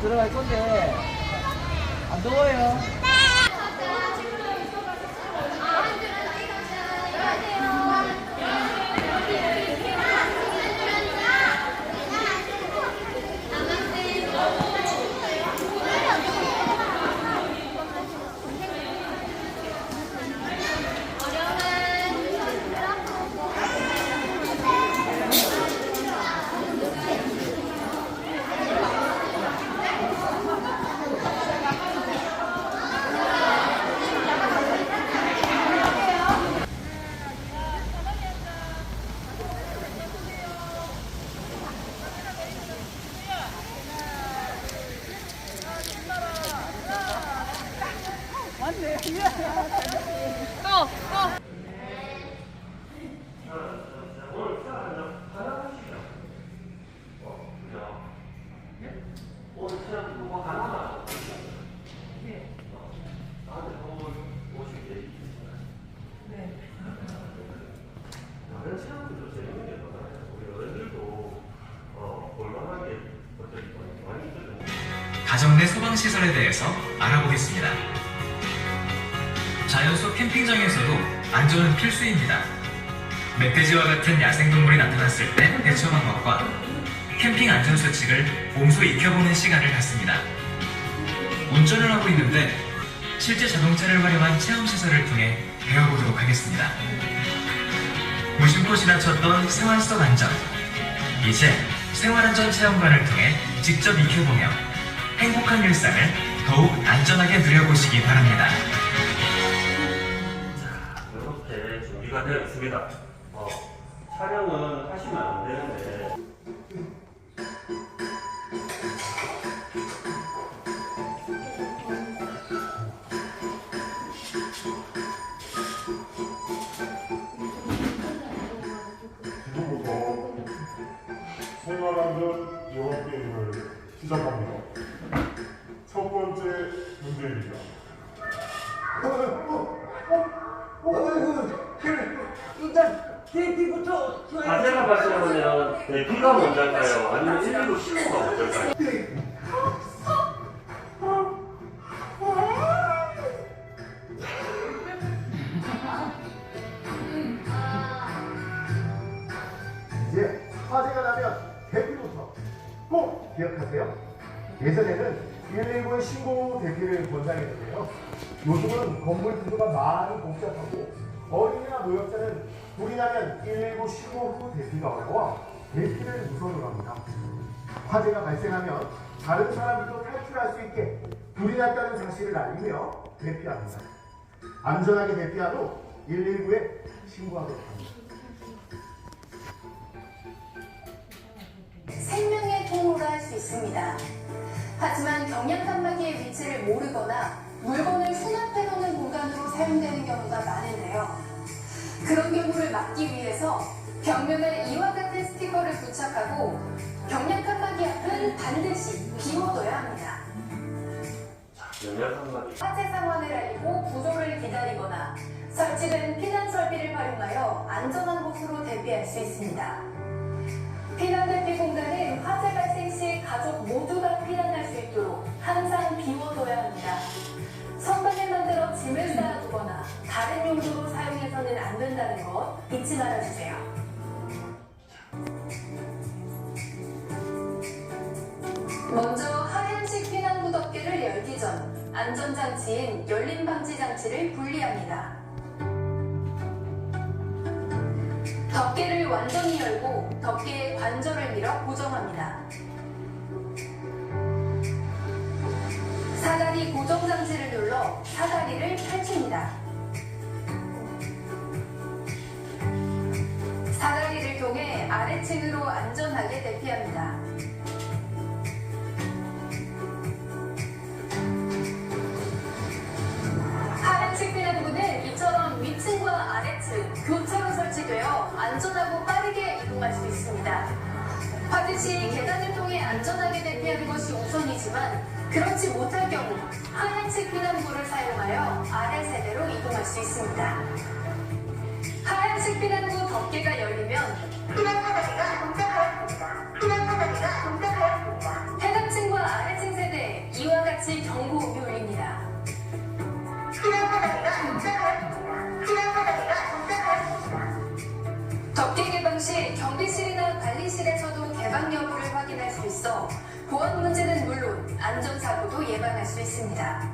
들어갈 건데, 안 더워요? 어, 어. 다른 체험도 좀 재밌는 게 많아요. 우리 어른들도 어, 볼만하게 것들이 많이 있거든요. 가정 내 소방 시설에 대해서 알아보겠습니다. 자연 속 캠핑장에서도 안전은 필수입니다. 멧돼지와 같은 야생동물이 나타났을 때 대처 방법과 캠핑 안전 수칙을 몸소 익혀보는 시간을 갖습니다. 운전을 하고 있는데 실제 자동차를 활용한 체험 시설을 통해 배워보도록 하겠습니다. 무심코 지나쳤던 생활 속 안전. 이제 생활안전 체험관을 통해 직접 익혀보며 행복한 일상을 더욱 안전하게 누려보시기 바랍니다. 이렇게 준비가 되어 있습니다. 어, 촬영은 하시면 안 되는데 영어 게임을 시작합니다. 첫 번째 문제입니다. 자세가 발생하면 네, 비가 먼저일까요? 아니면 119 신호가 먼저일까요? 이제 화재가 나면 대피부터 꼭 기억하세요. 예전에는 119의 신고 대피를 권장했는데요. 요즘은 건물 구조가 많이 복잡하고 어린이나 노약자는 불이 나면 119 신고 후 대피가 어려워 대피를 우선으로 합니다. 화재가 발생하면 다른 사람들도 탈출할 수 있게 불이 났다는 사실을 알리며 대피합니다. 안전하게 대피한 후 119에 신고하도록 합니다. 생명의 통로라 할수 있습니다. 하지만 경량 칸막이의 위치를 모르거나 물건을 수납해 놓는 공간으로 사용되는 경우가 많은데요. 그런 경우를 막기 위해서 벽면에 이와 같은 스티커를 부착하고 경량 칸막이 앞은 반드시 비워둬야 합니다. 화재 상황을 알리고 구조를 기다리거나 설치된 피난 설비를 활용하여 안전한 곳으로 대피할 수 있습니다. 피난 대피 공간은 화재 발생 시 가족 모두가 피난할 수 있도록 항상 비워둬야 합니다. 선반을 만들어 짐을 쌓아두거나 다른 용도로 사용해서는 안 된다는 것 잊지 말아주세요. 먼저 하얀식 피난 구덮개를 열기 전 안전장치인 열림 방지 장치를 분리합니다. 덮개를 완전히 열고 덮개의 관절을 밀어 고정합니다. 사다리 고정 장치를 눌러 사다리를 펼칩니다. 사다리를 통해 아래층으로 안전하게 대피합니다. 하얀식 피난구는 이처럼 위층과 아래층 교차로 설치되어 안전하고 빠르게 이동할 수 있습니다. 화재 시 계단을 통해 안전하게 대피하는 것이 우선이지만 그렇지 못할 경우 하얀색 피난구를 사용하여 아래 세대로 이동할 수 있습니다. 하얀색 피난구 덮개가 열리면 해당 층과 아래 층 세대에 이와 같이 경고음이 울립니다. 덮개 개방 시 경비실이나 관리실에서도 개방 여부를 확인할 수 있어 보안 문제는 물론 안전사고도 예방할 수 있습니다.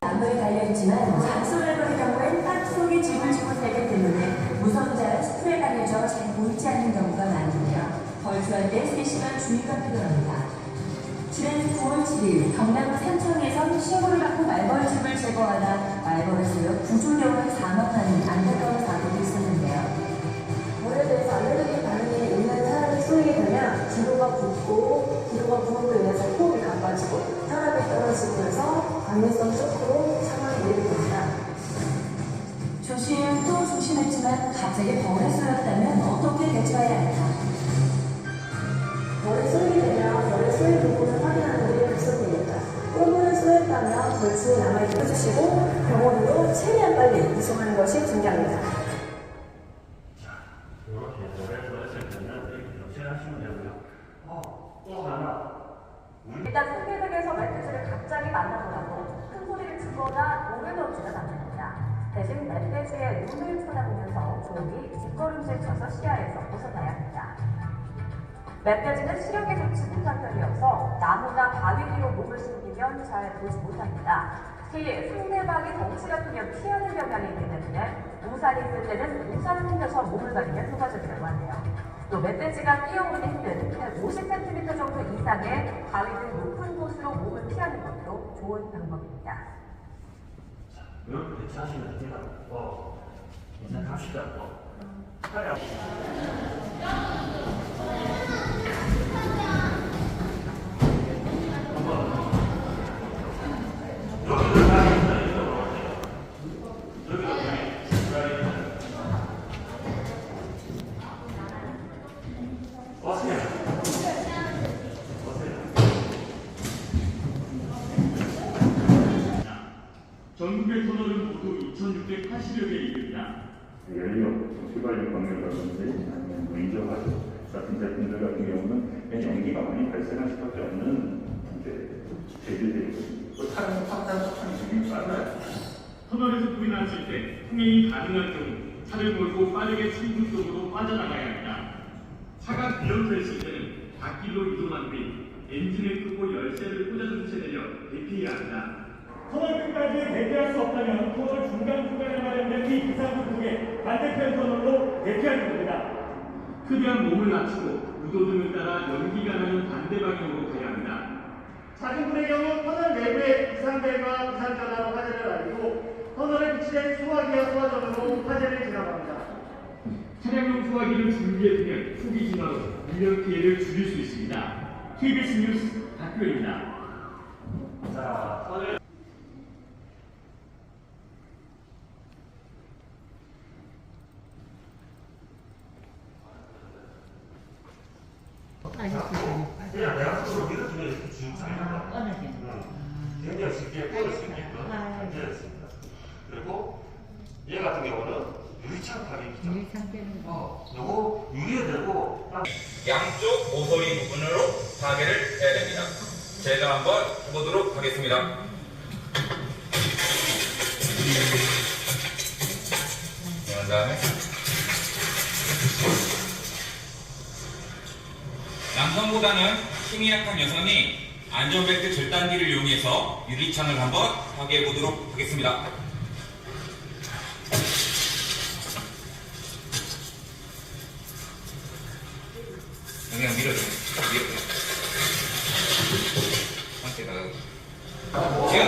나무에 달려있지만 장소를 볼 경우엔 땅 속에 지물지물 되기 때문에 무선자는 숲에 달려져 잘 보이지 않는 경우가 많은데요. 벌초할 때 3시간 주의가 필요합니다. 지난 9월 7일 경남 산청에선 신고를 받고 말벌집을 제거하다 말벌을 구조력을 사망하는 안타까운 사고도 있었는데요. 물에 대해서 알레르기 반응이 있는 사람이 쏘이게 되면 기도가 붓고 기도가 부음으로 인해서 호흡이 가빠지고 혈압이 떨어지고 해서 감염성 쇼크로 이르게 됩니다. 조심 또 조심했지만 갑자기 벌에 쏘였다면 어떻게 대처해야 할까? 벌에 쏘이게 되면 벌에 쏘인 부분을 확인하는 게 급선입니다. 꿀물을 쏘였다면 벌집에 남아있게 해주시고 병원으로 최대한 빨리 이송하는 것이 중요합니다. 이렇게 해서 했을 때는 이렇게 교체하시면 되고요. 어, 또 하나. 일단 상대적에서 멧돼지를 갑자기 만나보라고 큰 소리를 치거나 몸을 던지면 안 됩니다. 대신 멧돼지의 눈을 쳐다보면서 조용히 뒷걸음질 쳐서 시야에서 벗어나야 합니다. 멧돼지는 시력에 좋지 못한 편이어서 나무나 바위 뒤로 몸을 숨기면 잘 보지 못합니다. 특히 상대방이 덩치가 크면 피하는 경향이 있기 때문에 우산이 있을 때는 우산을 흘려서 몸을 가리면 효과적이라고 하네요. 또 멧돼지가 뛰어오는 힘든 50cm 정도 이상의 바위 등 높은 곳으로 몸을 피하는 것도 좋은 방법입니다. 이렇게 대처하시면 됩니다. 어, 이제 갑시다. 또. 발생할 수밖에 없는 이제 제조들이거든요. 그 차량 확산 속상이 중요치 않아요. 터널에서 불이 났을 때 통행이 가능한 경우 차를 몰고 빠르게 출구 쪽으로 빠져나가야 합니다. 차가 비어져 있을 때는 갓길로 이동한 뒤 엔진을 끄고 열쇠를 꽂아준 채 내려 대피해야 합니다. 터널 끝까지 대피할 수 없다면 터널 중간 구간에 마련된 이 비상구 통해 반대편 터널로 대피하는 겁니다. 크면 몸을 낮추고 무도등을 따라 연기가 나는 반대 방향으로 가야 합니다. 자진불의 경우 터널 내부의 비상벨과 비상전화로 화재를 알리고 터널에 비치된 수화기와 수화전으로 화재를 진압합니다. 차량용 소화기를 준비해두면 후기 진화로 인명 피해를 줄일 수 있습니다. KBS 뉴스 박효입니다. 자, 터널. 그냥 내가 스스로 밀어주면 이렇게 쭉 잡니다. 응. 굉장히 쉽게 끊을 수 있게끔 만들었습니다. 그리고 얘 같은 경우는 유리창 파괴기죠. 유리창 빼는 거. 어, 요거 유리에 대고 딱 양쪽 모서리 부분으로 파괴를 해야 됩니다. 제가 한번 해 보도록 하겠습니다. 그런 다음에 남성보다는 힘이 약한 여성이 안전벨트 절단기를 이용해서 유리창을 한번 파괴해 보도록 하겠습니다. 그냥 밀어주세요. 밀어주 세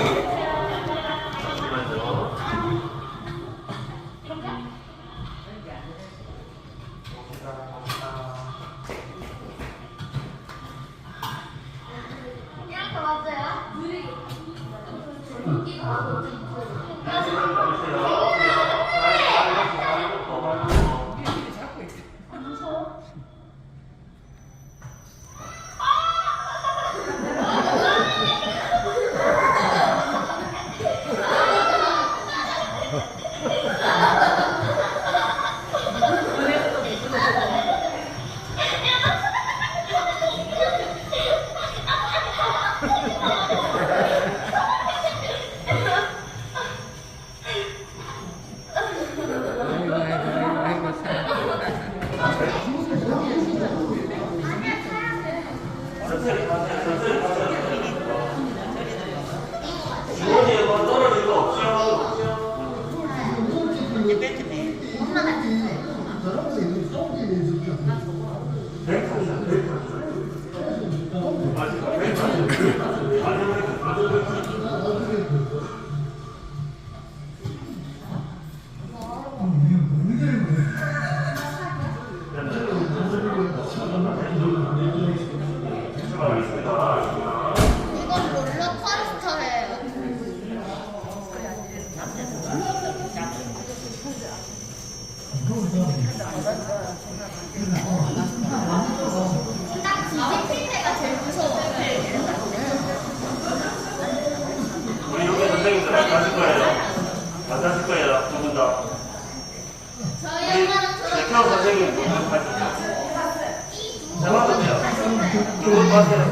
가세요.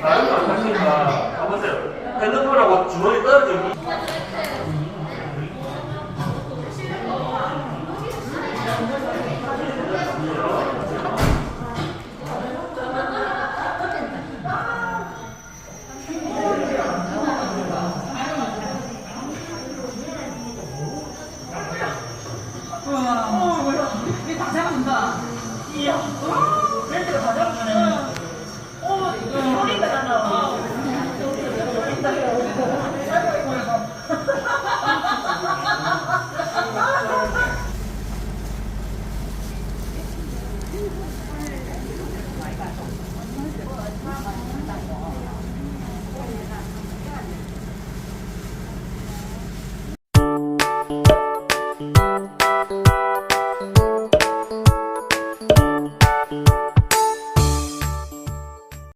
다른 안 하시니까 가보세요. 핸드폰하고 주머니 떨어져